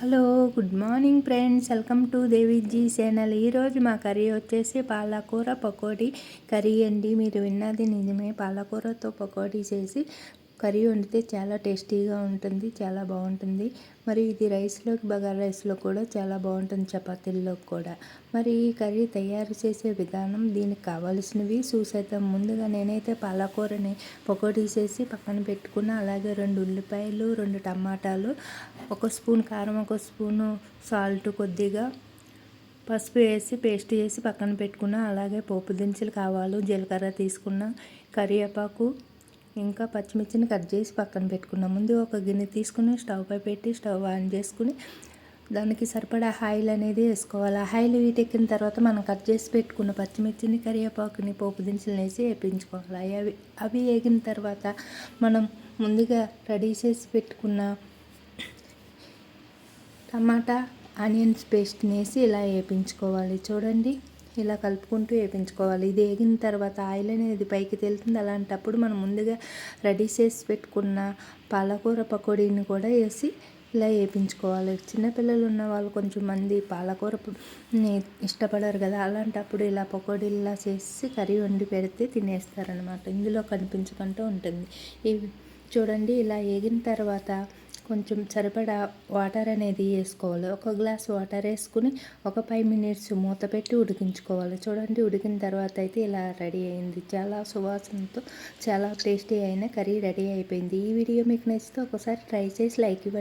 Hello good morning friends. Welcome to Deviji channel. ఈరోజు మా curry వచ్చేసి పాలకూర పకోడీ కర్రీ అండి. మీరు విన్నది నిజమే. పాలకూరతో పకోడీ చేసి కర్రీ వండితే చాలా టేస్టీగా ఉంటుంది చాలా బాగుంటుంది. మరి ఇది రైస్లోకి బగారా రైస్లో కూడా చాలా బాగుంటుంది చపాతీల్లో కూడా. మరి ఈ కర్రీ తయారు చేసే విధానం దీనికి కావాల్సినవి చూసేద్దాం. ముందుగా నేనైతే పాలకూరని పకోడీ చేసి పక్కన పెట్టుకున్న అలాగే రెండు ఉల్లిపాయలు రెండు టమాటాలు ఒక స్పూన్ కారం ఒక స్పూను సాల్ట్ కొద్దిగా పసుపు వేసి పేస్ట్ చేసి పక్కన పెట్టుకున్న అలాగే పోపు దినుసులు కావాలి జీలకర్ర తీసుకున్న కరివేపాకు ఇంకా పచ్చిమిర్చిని కట్ చేసి పక్కన పెట్టుకున్నాం. ముందు ఒక గిన్నె తీసుకుని స్టవ్ పై పెట్టి స్టవ్ ఆన్ చేసుకుని దానికి సరిపడా ఆయిల్ అనేది వేసుకోవాలి. ఆయిల్ వీటెక్కిన తర్వాత మనం కట్ చేసి పెట్టుకున్న పచ్చిమిర్చిని కరివేపాకుని పోపు దినుసులు వేసి వేపించుకోవాలి. అవి అవి వేగిన తర్వాత మనం ముందుగా రెడీ చేసి పెట్టుకున్న టమాటా ఆనియన్స్ పేస్ట్ని వేసి ఇలా వేపించుకోవాలి. చూడండి. ఇలా కలుపుకుంటూ వేపించుకోవాలి. ఇది వేగిన తర్వాత ఆయిల్ అనేది పైకి తెలుతుంది. అలాంటప్పుడు మనం ముందుగా రెడీ చేసి పెట్టుకున్న పాలకూర పకోడీని కూడా వేసి ఇలా వేయించుకోవాలి చిన్నపిల్లలు ఉన్న వాళ్ళు కొంచెం మంది పాలకూర ఇష్టపడరు కదా. అలాంటప్పుడు ఇలా పకోడీలా చేసి కర్రీ వండి పెడితే తినేస్తారనమాట ఇందులో కనిపించకుండా ఉంటుంది. ఇవి చూడండి ఇలా వేగిన తర్వాత కొంచెం సరిపడా వాటర్ అనేది వేసుకోవాలి. ఒక గ్లాస్ వాటర్ వేసుకుని ఒక ఫైవ్ మినిట్స్ మూత పెట్టి ఉడికించుకోవాలి. చూడండి ఉడికిన తర్వాత అయితే ఇలా రెడీ అయింది. చాలా సువాసనతో చాలా టేస్టీ అయిన కర్రీ రెడీ అయిపోయింది. ఈ వీడియో మీకు నచ్చితే ఒకసారి ట్రై చేసి లైక్ ఇవ్వండి.